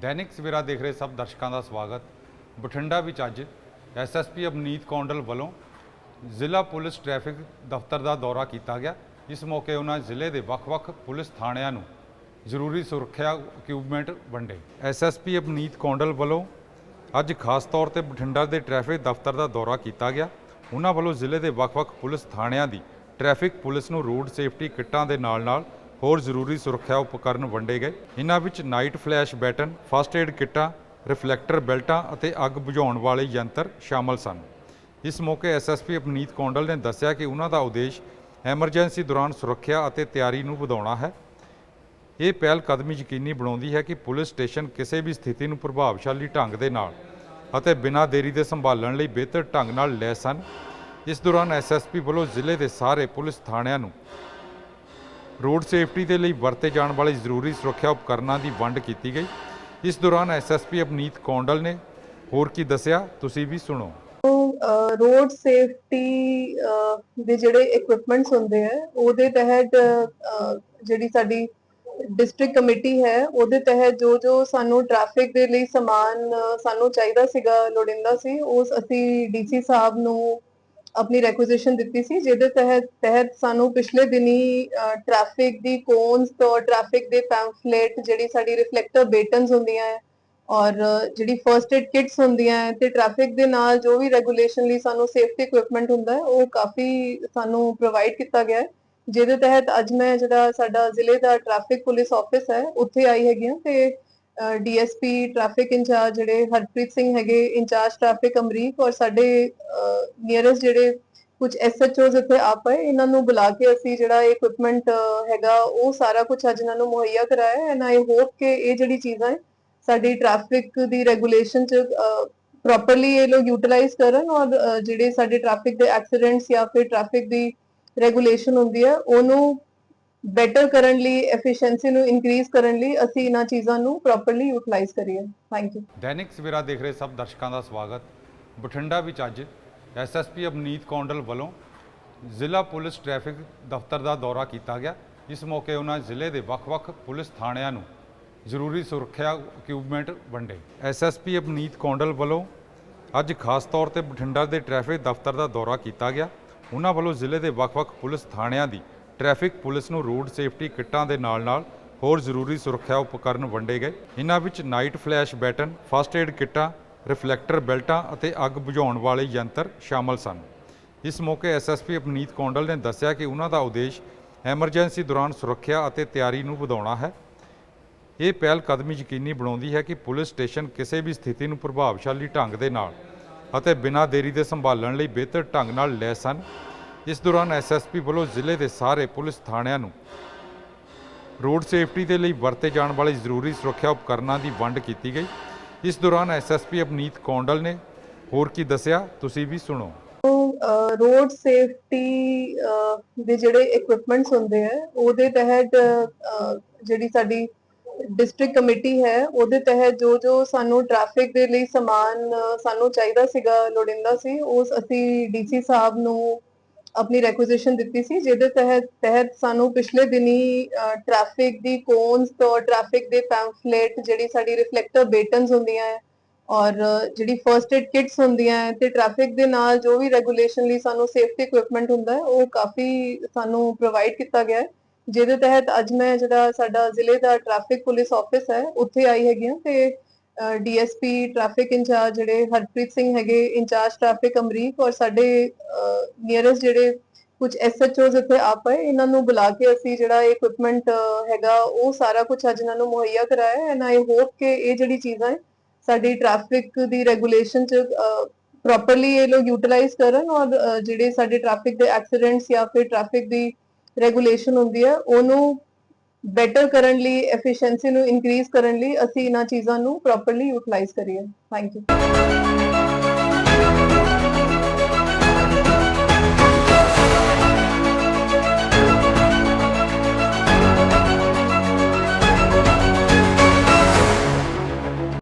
ਦੈਨਿਕ ਸਵੇਰਾ ਦੇਖ ਰਹੇ ਸਭ ਦਰਸ਼ਕਾਂ ਦਾ ਸਵਾਗਤ। ਬਠਿੰਡਾ ਵਿੱਚ ਅੱਜ ਐਸਐਸਪੀ ਅਵਨੀਤ ਕੌਂਡਲ ਵੱਲੋਂ ਜ਼ਿਲ੍ਹਾ ਪੁਲਿਸ ਟ੍ਰੈਫਿਕ ਦਫ਼ਤਰ ਦਾ ਦੌਰਾ ਕੀਤਾ ਗਿਆ। ਇਸ ਮੌਕੇ ਉਹਨਾਂ ਜ਼ਿਲ੍ਹੇ ਦੇ ਵੱਖ-ਵੱਖ ਪੁਲਿਸ ਥਾਣਿਆਂ ਨੂੰ ਜ਼ਰੂਰੀ ਸੁਰੱਖਿਆ ਇਕਵਿਪਮੈਂਟ ਵੰਡੇ। ਐਸਐਸਪੀ ਅਵਨੀਤ ਕੌਂਡਲ ਵੱਲੋਂ ਅੱਜ ਖਾਸ ਤੌਰ ਤੇ ਬਠਿੰਡਾ ਦੇ ਟ੍ਰੈਫਿਕ ਦਫ਼ਤਰ ਦਾ ਦੌਰਾ ਕੀਤਾ ਗਿਆ। ਉਹਨਾਂ ਵੱਲੋਂ ਜ਼ਿਲ੍ਹੇ ਦੇ ਵੱਖ-ਵੱਖ ਪੁਲਿਸ ਥਾਣਿਆਂ ਦੀ ਟ੍ਰੈਫਿਕ ਪੁਲਿਸ ਨੂੰ ਰੋਡ ਸੇਫਟੀ ਕਿੱਟਾਂ ਦੇ ਨਾਲ-ਨਾਲ ਹੋਰ ਜ਼ਰੂਰੀ ਸੁਰੱਖਿਆ ਉਪਕਰਨ ਵੰਡੇ ਗਏ। ਇਹਨਾਂ ਵਿੱਚ night flash baton, first aid ਕਿੱਟਾਂ, ਰਿਫਲੈਕਟਰ ਬੈਲਟਾਂ ਅਤੇ ਅੱਗ ਬੁਝਾਉਣ ਵਾਲੇ ਯੰਤਰ ਸ਼ਾਮਲ ਸਨ। ਇਸ ਮੌਕੇ ਐਸਐਸਪੀ ਅਪਨੀਤ ਕੌਂਡਲ ਨੇ ਦੱਸਿਆ ਕਿ ਉਹਨਾਂ ਦਾ ਉਦੇਸ਼ ਐਮਰਜੈਂਸੀ ਦੌਰਾਨ ਸੁਰੱਖਿਆ ਅਤੇ ਤਿਆਰੀ ਨੂੰ ਵਧਾਉਣਾ ਹੈ। ਇਹ ਪਹਿਲ ਕਦਮੀ ਯਕੀਨੀ ਬਣਾਉਂਦੀ ਹੈ ਕਿ ਪੁਲਿਸ ਸਟੇਸ਼ਨ ਕਿਸੇ ਵੀ ਸਥਿਤੀ ਨੂੰ ਪ੍ਰਭਾਵਸ਼ਾਲੀ ਢੰਗ ਦੇ ਨਾਲ ਅਤੇ ਬਿਨਾਂ ਦੇਰੀ ਦੇ ਸੰਭਾਲਣ ਲਈ ਬਿਹਤਰ ਢੰਗ ਨਾਲ ਲੈਸ ਹਨ ਇਸ ਦੌਰਾਨ ਐਸਐਸਪੀ ਵੱਲੋਂ ਜ਼ਿਲ੍ਹੇ ਦੇ ਸਾਰੇ ਪੁਲਿਸ ਥਾਣਿਆਂ ਨੂੰ ਰੋਡ ਸੇਫਟੀ ਦੇ ਲਈ ਵਰਤੇ ਜਾਣ ਵਾਲੇ ਜ਼ਰੂਰੀ ਸੁਰੱਖਿਆ ਉਪਕਰਨਾਂ ਦੀ ਵੰਡ ਕੀਤੀ ਗਈ। ਇਸ ਦੌਰਾਨ ਐਸਐਸਪੀ ਅਵਨੀਤ ਕੌਂਡਲ ਨੇ ਹੋਰ ਕੀ ਦੱਸਿਆ, ਤੁਸੀਂ ਵੀ ਸੁਣੋ। ਰੋਡ ਸੇਫਟੀ ਦੇ ਜਿਹੜੇ ਇਕਵਿਪਮੈਂਟਸ ਹੁੰਦੇ ਆ, ਉਹਦੇ ਤਹਿਤ ਜਿਹੜੀ ਸਾਡੀ ਡਿਸਟ੍ਰਿਕਟ ਕਮੇਟੀ ਹੈ, ਉਹਦੇ ਤਹਿਤ ਜੋ ਜੋ ਸਾਨੂੰ ਟ੍ਰੈਫਿਕ ਦੇ ਲਈ ਸਮਾਨ ਸਾਨੂੰ ਚਾਹੀਦਾ ਸੀਗਾ, ਲੋੜਿੰਦਾ ਸੀ ਉਸ ਅਸੀਂ ਡੀਸੀ ਸਾਹਿਬ ਨੂੰ ਆਪਣੀ ਰੈਕੁਜੀਸ਼ਨ ਦਿੱਤੀ ਸੀ, ਜਿਹਦੇ ਤਹਿਤ ਤਹਿਤ ਸਾਨੂੰ ਪਿਛਲੇ ਦਿਨੀ ਟ੍ਰੈਫਿਕ ਦੀ ਕੋਨਸ ਤੋਂ ਟ੍ਰੈਫਿਕ ਦੇ ਪੈਂਫਲੇਟ ਜਿਹੜੀ ਸਾਡੀ ਰਿਫਲੈਕਟਰ ਬੇਟਨਸ ਹੁੰਦੀਆਂ ਹੈ ਔਰ ਜਿਹੜੀ ਫਰਸਟ ਏਡ ਕਿਟਸ ਹੁੰਦੀਆਂ ਹੈ ਤੇ ਟ੍ਰੈਫਿਕ ਦੇ ਨਾਲ ਜੋ ਵੀ ਰੈਗੂਲੇਸ਼ਨ ਲਈ ਸਾਨੂੰ ਸੇਫਟੀ ਇਕਵਿਪਮੈਂਟ ਹੁੰਦਾ ਹੈ, ਉਹ ਕਾਫੀ ਸਾਨੂੰ ਪ੍ਰੋਵਾਈਡ ਕੀਤਾ ਗਿਆ ਹੈ, ਜਿਹਦੇ ਤਹਿਤ ਅੱਜ ਮੈਂ ਜਿਹੜਾ ਸਾਡਾ ਜ਼ਿਲ੍ਹੇ ਦਾ ਟ੍ਰੈਫਿਕ ਪੁਲਿਸ ਆਫਿਸ ਹੈ, ਉੱਥੇ ਆਈ ਹੈਗੀ ਹਾਂ ਤੇ ਡੀਐਸਪੀ ਟ੍ਰੈਫਿਕ ਇੰਚਾਰਜ ਜਿਹੜੇ ਹਰਪ੍ਰੀਤ ਸਿੰਘ ਹੈਗੇ, ਇੰਚਾਰਜ ਟ੍ਰੈਫਿਕ ਅਮਰੀਕ ਔਰ ਸਾਡੇ ਨੀਅਰੈਸਟ ਜਿਹੜੇ ਕੁਝ ਐਸਐਚਓਜ਼ ਇੱਥੇ ਆ ਪਏ, ਇਹਨਾਂ ਨੂੰ ਬੁਲਾ ਕੇ ਅਸੀਂ ਜਿਹੜਾ ਇਕਵਿਪਮੈਂਟ ਹੈਗਾ, ਉਹ ਸਾਰਾ ਕੁਝ ਅੱਜ ਇਹਨਾਂ ਨੂੰ ਮੁਹੱਈਆ ਕਰਾਇਆ ਐਂਡ ਆਈ ਹੋਪ ਕਿ ਇਹ ਜਿਹੜੀ ਚੀਜ਼ਾਂ ਹੈ, ਸਾਡੀ ਟ੍ਰੈਫਿਕ ਦੀ ਰੈਗੂਲੇਸ਼ਨ ਚ ਪ੍ਰੋਪਰਲੀ ਇਹ ਲੋਕ ਯੂਟਿਲਾਈਜ਼ ਕਰਨ ਔਰ ਜਿਹੜੇ ਸਾਡੇ ਟ੍ਰੈਫਿਕ ਦੇ ਐਕਸੀਡੈਂਟਸ ਜਾਂ ਫਿਰ ਟ੍ਰੈਫਿਕ ਦੀ ਰੈਗੂਲੇਸ਼ਨ ਹੁੰਦੀ ਹੈ, ਉਹਨੂੰ ਬੈਟਰ ਕਰਨ ਲਈ ਐਫੀਸ਼ੀਐਂਸੀ ਨੂੰ ਇਨਕਰੀਜ਼ ਕਰਨ ਲਈ ਅਸੀਂ ਇਹਨਾਂ ਚੀਜ਼ਾਂ ਨੂੰ ਪ੍ਰੋਪਰਲੀ ਯੂਟਿਲਾਈਜ਼ ਕਰੀਏ। ਥੈਂਕ ਯੂ ਦੈਨਿਕ ਸਵੇਰਾ ਦੇਖ ਰਹੇ ਸਭ ਦਰਸ਼ਕਾਂ ਦਾ ਸਵਾਗਤ। ਬਠਿੰਡਾ ਵਿੱਚ ਅੱਜ ਐਸਐਸਪੀ ਅਵਨੀਤ ਕੌਂਡਲ ਵੱਲੋਂ ਜ਼ਿਲ੍ਹਾ ਪੁਲਿਸ ਟ੍ਰੈਫਿਕ ਦਫ਼ਤਰ ਦਾ ਦੌਰਾ ਕੀਤਾ ਗਿਆ। ਇਸ ਮੌਕੇ ਉਹਨਾਂ ਜ਼ਿਲ੍ਹੇ ਦੇ ਵੱਖ-ਵੱਖ ਪੁਲਿਸ ਥਾਣਿਆਂ ਨੂੰ ਜ਼ਰੂਰੀ ਸੁਰੱਖਿਆ ਇਕਵਿਪਮੈਂਟ ਵੰਡੇ। ਐਸਐਸਪੀ ਅਵਨੀਤ ਕੌਂਡਲ ਵੱਲੋਂ ਅੱਜ ਖਾਸ ਤੌਰ ਤੇ ਬਠਿੰਡਾ ਦੇ ਟ੍ਰੈਫਿਕ ਦਫ਼ਤਰ ਦਾ ਦੌਰਾ ਕੀਤਾ ਗਿਆ। ਉਹਨਾਂ ਵੱਲੋਂ ਜ਼ਿਲ੍ਹੇ ਦੇ ਵੱਖ-ਵੱਖ ਪੁਲਿਸ ਥਾਣਿਆਂ ਦੀ ਟ੍ਰੈਫਿਕ ਪੁਲਿਸ ਨੂੰ ਰੋਡ ਸੇਫਟੀ ਕਿੱਟਾਂ ਦੇ ਨਾਲ-ਨਾਲ ਹੋਰ ਜ਼ਰੂਰੀ ਸੁਰੱਖਿਆ ਉਪਕਰਨ ਵੰਡੇ ਗਏ। ਇਹਨਾਂ ਵਿੱਚ night flash baton, first aid ਕਿੱਟਾਂ, ਰਿਫਲੈਕਟਰ ਬੈਲਟਾਂ ਅਤੇ ਅੱਗ ਬੁਝਾਉਣ ਵਾਲੇ ਯੰਤਰ ਸ਼ਾਮਲ ਸਨ। ਇਸ ਮੌਕੇ ਐਸਐਸਪੀ ਅਪਨੀਤ ਕੌਂਡਲ ਨੇ ਦੱਸਿਆ ਕਿ ਉਹਨਾਂ ਦਾ ਉਦੇਸ਼ ਐਮਰਜੈਂਸੀ ਦੌਰਾਨ ਸੁਰੱਖਿਆ ਅਤੇ ਤਿਆਰੀ ਨੂੰ ਵਧਾਉਣਾ ਹੈ। ਇਹ ਪਹਿਲ ਕਦਮੀ ਯਕੀਨੀ ਬਣਾਉਂਦੀ ਹੈ ਕਿ ਪੁਲਿਸ ਸਟੇਸ਼ਨ ਕਿਸੇ ਵੀ ਸਥਿਤੀ ਨੂੰ ਪ੍ਰਭਾਵਸ਼ਾਲੀ ਢੰਗ ਦੇ ਨਾਲ ਅਤੇ ਬਿਨਾਂ ਦੇਰੀ ਦੇ ਸੰਭਾਲਣ ਲਈ ਬਿਹਤਰ ਢੰਗ ਨਾਲ ਲੈਸ ਹਨ ਇਸ ਦੌਰਾਨ ਐਸਐਸਪੀ ਵੱਲੋਂ ਜ਼ਿਲ੍ਹੇ ਦੇ ਸਾਰੇ ਪੁਲਿਸ ਥਾਣਿਆਂ ਨੂੰ ਰੋਡ ਸੇਫਟੀ ਦੇ ਲਈ ਵਰਤੇ ਜਾਣ ਵਾਲੇ ਜ਼ਰੂਰੀ ਸੁਰੱਖਿਆ ਉਪਕਰਨਾਂ ਦੀ ਵੰਡ ਕੀਤੀ ਗਈ। ਇਸ ਦੌਰਾਨ ਐਸਐਸਪੀ ਅਵਨੀਤ ਕੌਂਡਲ ਨੇ ਹੋਰ ਕੀ ਦੱਸਿਆ, ਤੁਸੀਂ ਵੀ ਸੁਣੋ। ਰੋਡ ਸੇਫਟੀ ਦੇ ਜਿਹੜੇ ਇਕਵਿਪਮੈਂਟਸ ਹੁੰਦੇ ਆ, ਉਹਦੇ ਤਹਿਤ ਜਿਹੜੀ ਸਾਡੀ ਡਿਸਟ੍ਰਿਕਟ ਕਮੇਟੀ ਹੈ, ਉਹਦੇ ਤਹਿਤ ਜੋ ਜੋ ਸਾਨੂੰ ਟ੍ਰੈਫਿਕ ਦੇ ਲਈ ਸਮਾਨ ਸਾਨੂੰ ਚਾਹੀਦਾ ਸੀਗਾ, ਲੋੜਿੰਦਾ ਸੀ ਉਸ ਅਸੀਂ ਡੀਸੀ ਸਾਹਿਬ ਨੂੰ ਆਪਣੀ ਰੈਕੁਜੀਸ਼ਨ ਦਿੱਤੀ ਸੀ, ਜਿਹਦੇ ਤਹਿਤ ਤਹਿਤ ਸਾਨੂੰ ਪਿਛਲੇ ਦਿਨੀ ਟ੍ਰੈਫਿਕ ਦੀ ਕੋਨਸ ਤੋਂ ਟ੍ਰੈਫਿਕ ਦੇ ਪੈਂਫਲੇਟ ਜਿਹੜੀ ਸਾਡੀ ਰਿਫਲੈਕਟਰ ਬੇਟਨਸ ਹੁੰਦੀਆਂ ਹੈ ਔਰ ਜਿਹੜੀ ਫਰਸਟ ਏਡ ਕਿਟਸ ਹੁੰਦੀਆਂ ਹੈ ਤੇ ਟ੍ਰੈਫਿਕ ਦੇ ਨਾਲ ਜੋ ਵੀ ਰੈਗੂਲੇਸ਼ਨ ਲਈ ਸਾਨੂੰ ਸੇਫਟੀ ਇਕਵਿਪਮੈਂਟ ਹੁੰਦਾ ਹੈ, ਉਹ ਕਾਫੀ ਸਾਨੂੰ ਪ੍ਰੋਵਾਈਡ ਕੀਤਾ ਗਿਆ ਹੈ, ਜਿਹਦੇ ਤਹਿਤ ਅੱਜ ਮੈਂ ਜਿਹੜਾ ਸਾਡਾ ਜ਼ਿਲ੍ਹੇ ਦਾ ਟ੍ਰੈਫਿਕ ਪੁਲਿਸ ਆਫਿਸ ਹੈ, ਉੱਥੇ ਆਈ ਹੈਗੀ ਹਾਂ ਤੇ ਡੀਐਸਪੀ ਟ੍ਰੈਫਿਕ ਇੰਚਾਰਜ ਜਿਹੜੇ ਹਰਪ੍ਰੀਤ ਸਿੰਘ ਹੈਗੇ, ਇੰਚਾਰਜ ਟ੍ਰੈਫਿਕ ਅਮਰੀਕ ਔਰ ਸਾਡੇ ਨੀਅਰੈਸਟ ਜਿਹੜੇ ਕੁਝ ਐਸਐਚਓਜ਼ ਇੱਥੇ ਆ ਪਏ, ਇਹਨਾਂ ਨੂੰ ਬੁਲਾ ਕੇ ਅਸੀਂ ਜਿਹੜਾ ਇਕਵਿਪਮੈਂਟ ਹੈਗਾ, ਉਹ ਸਾਰਾ ਕੁਝ ਅੱਜ ਇਹਨਾਂ ਨੂੰ ਮੁਹੱਈਆ ਕਰਾਇਆ ਐਂਡ ਆਈ ਹੋਪ ਕਿ ਇਹ ਜਿਹੜੀ ਚੀਜ਼ਾਂ ਸਾਡੀ ਟ੍ਰੈਫਿਕ ਦੀ ਰੈਗੂਲੇਸ਼ਨ ਚ ਪ੍ਰੋਪਰਲੀ ਇਹ ਲੋਕ ਯੂਟਿਲਾਈਜ਼ ਕਰਨ ਔਰ ਜਿਹੜੇ ਸਾਡੇ ਟ੍ਰੈਫਿਕ ਦੇ ਐਕਸੀਡੈਂਟਸ ਜਾਂ ਫਿਰ ਟ੍ਰੈਫਿਕ ਦੀ ਰੈਗੂਲੇਸ਼ਨ ਹੁੰਦੀ ਹੈ, ਉਹਨੂੰ ਬੈਟਰ ਕਰਨ ਲਈ ਐਫੀਸ਼ੀਐਂਸੀ ਨੂੰ ਇਨਕਰੀਜ਼ ਕਰਨ ਲਈ ਅਸੀਂ ਇਹਨਾਂ ਚੀਜ਼ਾਂ ਨੂੰ ਪ੍ਰੋਪਰਲੀ ਯੂਟਿਲਾਈਜ਼ ਕਰੀਏ। Thank you